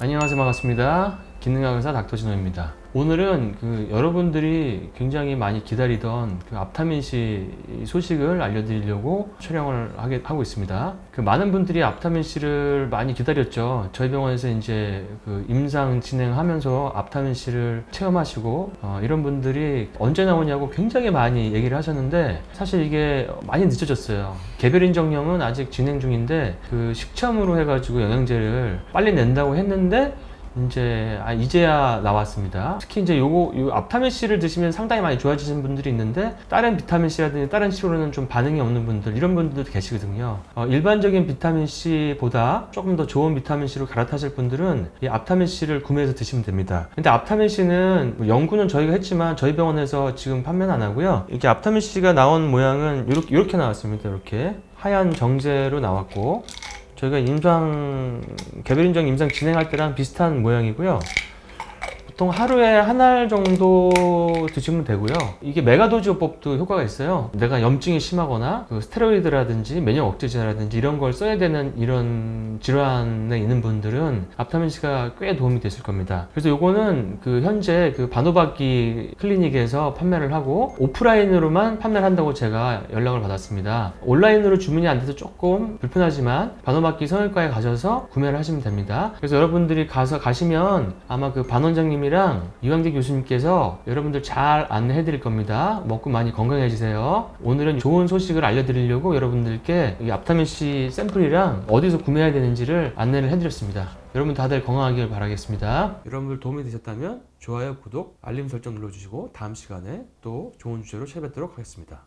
안녕하세요. 반갑습니다 기능학 의사 닥터진호입니다. 오늘은 그 여러분들이 굉장히 많이 기다리던 그 앞타민C 소식을 알려드리려고 촬영을 하게, 하고 있습니다. 그 많은 분들이 앞타민C를 많이 기다렸죠. 저희 병원에서 이제 그 임상 진행하면서 앞타민C를 체험하시고 어, 이런 분들이 언제 나오냐고 굉장히 많이 얘기를 하셨는데 사실 이게 많이 늦어졌어요. 개별 인정령은 아직 진행 중인데 그 식첨으로 해가지고 영양제를 빨리 낸다고 했는데 이제 아 이제야 나왔습니다. 특히 이제 요거 요 앞타민 C를 드시면 상당히 많이 좋아지시는 분들이 있는데 다른 비타민 C라든지 다른 치료로는 좀 반응이 없는 분들 이런 분들도 계시거든요. 어, 일반적인 비타민 C보다 조금 더 좋은 비타민 C로 갈아타실 분들은 이 앞타민 C를 구매해서 드시면 됩니다. 근데 앞타민 C는 뭐 연구는 저희가 했지만 저희 병원에서 지금 판매는 안 하고요. 이렇게 앞타민 C가 나온 모양은 이렇게 이렇게 나왔습니다. 이렇게 하얀 정제로 나왔고 저희가 임상 개별 인정 임상 진행할 때랑 비슷한 모양이고요. 보통 하루에 한 알 정도 드시면 되고요. 이게 메가도즈요법도 효과가 있어요. 내가 염증이 심하거나 그 스테로이드라든지 면역 억제제라든지 이런 걸 써야 되는 이런 질환에 있는 분들은 앞타민 C가 꽤 도움이 됐을 겁니다. 그래서 요거는 그 현재 그 반호박기 클리닉에서 판매를 하고 오프라인으로만 판매를 한다고 제가 연락을 받았습니다. 온라인으로 주문이 안 돼서 조금 불편하지만 반호박기 성형과에 가셔서 구매를 하시면 됩니다. 그래서 여러분들이 가서 가시면 아마 그 반원장 님이랑 이광재 교수님께서 여러분들 잘 안내해 드릴 겁니다. 먹고 많이 건강해지세요. 오늘은 좋은 소식을 알려드리려고 여러분들께 이 앞타민 C 샘플이랑 어디서 구매해야 되는지를 안내를 해드렸습니다. 여러분 다들 건강하길 바라겠습니다. 여러분들 도움이 되셨다면 좋아요, 구독, 알림 설정 눌러주시고 다음 시간에 또 좋은 주제로 찾아뵙도록 하겠습니다.